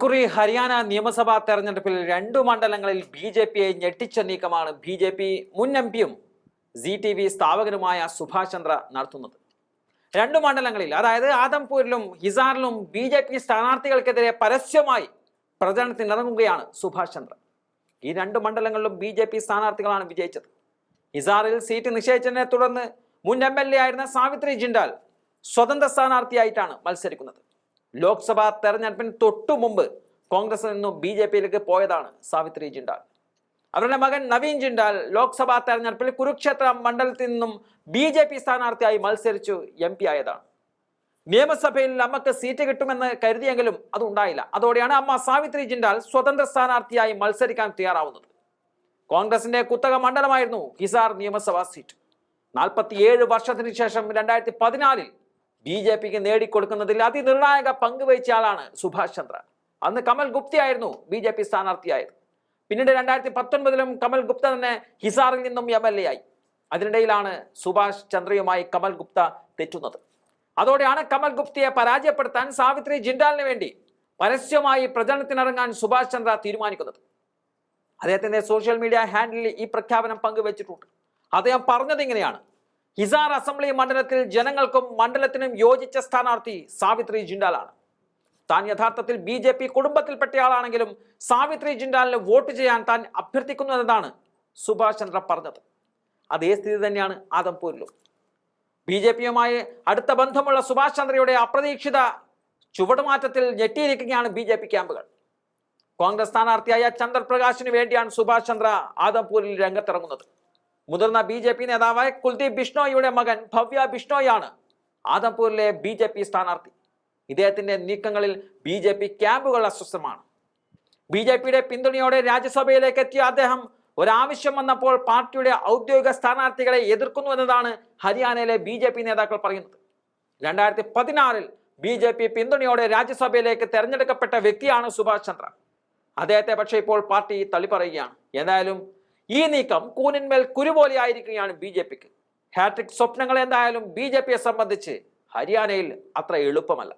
ഇക്കുറി ഹരിയാന നിയമസഭാ തെരഞ്ഞെടുപ്പിൽ രണ്ടു മണ്ഡലങ്ങളിൽ ബി ജെ പിയെ ഞെട്ടിച്ച നീക്കമാണ് ബി ജെ പി മുൻ എം പിയും സി ടി വി സ്ഥാപകനുമായ സുഭാഷ് ചന്ദ്ര നടത്തുന്നത്. രണ്ടു മണ്ഡലങ്ങളിൽ അതായത് ആദംപൂരിലും ഹിസാറിലും ബി ജെ പി സ്ഥാനാർത്ഥികൾക്കെതിരെ പരസ്യമായി പ്രചരണത്തിനിറങ്ങുകയാണ് സുഭാഷ് ചന്ദ്ര. ഈ രണ്ട് മണ്ഡലങ്ങളിലും ബി ജെ പി സ്ഥാനാർത്ഥികളാണ് വിജയിച്ചത്. ഹിസാറിൽ സീറ്റ് നിശ്ചയിച്ചതിനെ തുടർന്ന് മുൻ എം എൽ എ ആയിരുന്ന സാവിത്രി ജിൻഡാൽ സ്വതന്ത്ര സ്ഥാനാർത്ഥിയായിട്ടാണ് മത്സരിക്കുന്നത്. ലോക്സഭാ തെരഞ്ഞെടുപ്പിന് തൊട്ടു മുമ്പ് കോൺഗ്രസിൽ നിന്നും ബി ജെ പിയിലേക്ക് പോയതാണ് സാവിത്രി ജിണ്ടാൽ. അവരുടെ മകൻ നവീൻ ജിണ്ടാൽ ലോക്സഭാ തെരഞ്ഞെടുപ്പിൽ കുരുക്ഷേത്ര മണ്ഡലത്തിൽ നിന്നും ബി ജെ പി സ്ഥാനാർത്ഥിയായി മത്സരിച്ചു എം പി ആയതാണ്. നിയമസഭയിൽ അമ്മയ്ക്ക് സീറ്റ് കിട്ടുമെന്ന് കരുതിയെങ്കിലും അത് ഉണ്ടായില്ല. അതോടെയാണ് അമ്മ സാവിത്രി ജിണ്ടാൽ സ്വതന്ത്ര സ്ഥാനാർത്ഥിയായി മത്സരിക്കാൻ തയ്യാറാവുന്നത്. കോൺഗ്രസിന്റെ കുത്തക മണ്ഡലമായിരുന്നു ഹിസാർ നിയമസഭാ സീറ്റ്. നാൽപ്പത്തിയേഴ് വർഷത്തിന് ശേഷം രണ്ടായിരത്തി പതിനാലിൽ ബി ജെ പിക്ക് നേടിക്കൊടുക്കുന്നതിൽ അതിനിർണായക പങ്ക് വഹിച്ച ആളാണ് സുഭാഷ് ചന്ദ്ര. അന്ന് കമൽ ഗുപ്തയായിരുന്നു ബി ജെ പി സ്ഥാനാർത്ഥിയായത്. പിന്നീട് രണ്ടായിരത്തി പത്തൊൻപതിലും കമൽ ഗുപ്ത തന്നെ ഹിസാറിൽ നിന്നും എം എൽ എ ആയി. അതിനിടയിലാണ് സുഭാഷ് ചന്ദ്രയുമായി കമൽ ഗുപ്ത തെറ്റുന്നത്. അതോടെയാണ് കമൽ ഗുപ്തയെ പരാജയപ്പെടുത്താൻ സാവിത്രി ജിൻഡാലിന് വേണ്ടി പരസ്യമായി പ്രചരണത്തിനിറങ്ങാൻ സുഭാഷ് ചന്ദ്ര തീരുമാനിക്കുന്നത്. അദ്ദേഹത്തിന്റെ സോഷ്യൽ മീഡിയ ഹാൻഡിലിൽ ഈ പ്രഖ്യാപനം പങ്കുവച്ചിട്ടുണ്ട്. അദ്ദേഹം പറഞ്ഞത് ഇങ്ങനെയാണ്. ഹിസാർ അസംബ്ലി മണ്ഡലത്തിൽ ജനങ്ങൾക്കും മണ്ഡലത്തിനും യോജിച്ച സ്ഥാനാർത്ഥി സാവിത്രി ജിൻഡാലാണ്. താൻ യഥാർത്ഥത്തിൽ ബി ജെ പി കുടുംബത്തിൽപ്പെട്ടയാളാണെങ്കിലും സാവിത്രി ജിൻഡാലിന് വോട്ട് ചെയ്യാൻ താൻ അഭ്യർത്ഥിക്കുന്നു എന്നതാണ് സുഭാഷ് ചന്ദ്ര പറഞ്ഞത്. അതേ സ്ഥിതി തന്നെയാണ് ആദംപൂരിലും. ബി ജെ പിയുമായി അടുത്ത ബന്ധമുള്ള സുഭാഷ് ചന്ദ്രയുടെ അപ്രതീക്ഷിത ചുവടുമാറ്റത്തിൽ ഞെട്ടിയിരിക്കുകയാണ് ബി ജെ പി ക്യാമ്പുകൾ. കോൺഗ്രസ് സ്ഥാനാർത്ഥിയായ ചന്ദ്രപ്രകാശിന് വേണ്ടിയാണ് സുഭാഷ് ചന്ദ്ര ആദംപൂരിൽ രംഗത്തിറങ്ങുന്നത്. മുതിർന്ന ബി ജെ പി നേതാവായ കുൽദീപ് ബിഷ്ണോയിയുടെ മകൻ ഭവ്യ ബിഷ്ണോയാണ് ആദംപൂരിലെ ബി ജെ പി സ്ഥാനാർത്ഥി. ഇദ്ദേഹത്തിന്റെ നീക്കങ്ങളിൽ ബി ജെ പി ക്യാമ്പുകൾ അസ്വസ്ഥമാണ്. ബി ജെ പിയുടെ പിന്തുണയോടെ രാജ്യസഭയിലേക്ക് എത്തിയ അദ്ദേഹം ഒരാവശ്യം വന്നപ്പോൾ പാർട്ടിയുടെ ഔദ്യോഗിക സ്ഥാനാർത്ഥികളെ എതിർക്കുന്നു എന്നതാണ് ഹരിയാനയിലെ ബി ജെ പി നേതാക്കൾ പറയുന്നത്. രണ്ടായിരത്തി പതിനാറിൽ ബി ജെ പി പിന്തുണയോടെ രാജ്യസഭയിലേക്ക് തെരഞ്ഞെടുക്കപ്പെട്ട വ്യക്തിയാണ് സുഭാഷ് ചന്ദ്ര. അദ്ദേഹത്തെ പക്ഷേ ഇപ്പോൾ പാർട്ടി തള്ളിപ്പറയുകയാണ്. എന്തായാലും ഈ നീക്കം കൂനിന്മേൽ കുരുപോലെ ആയിരിക്കുകയാണ് ബി ജെ പിക്ക്. ഹാട്രിക് സ്വപ്നങ്ങൾ എന്തായാലും ബി ജെ പിയെ സംബന്ധിച്ച് ഹരിയാനയിൽ അത്ര എളുപ്പമല്ല.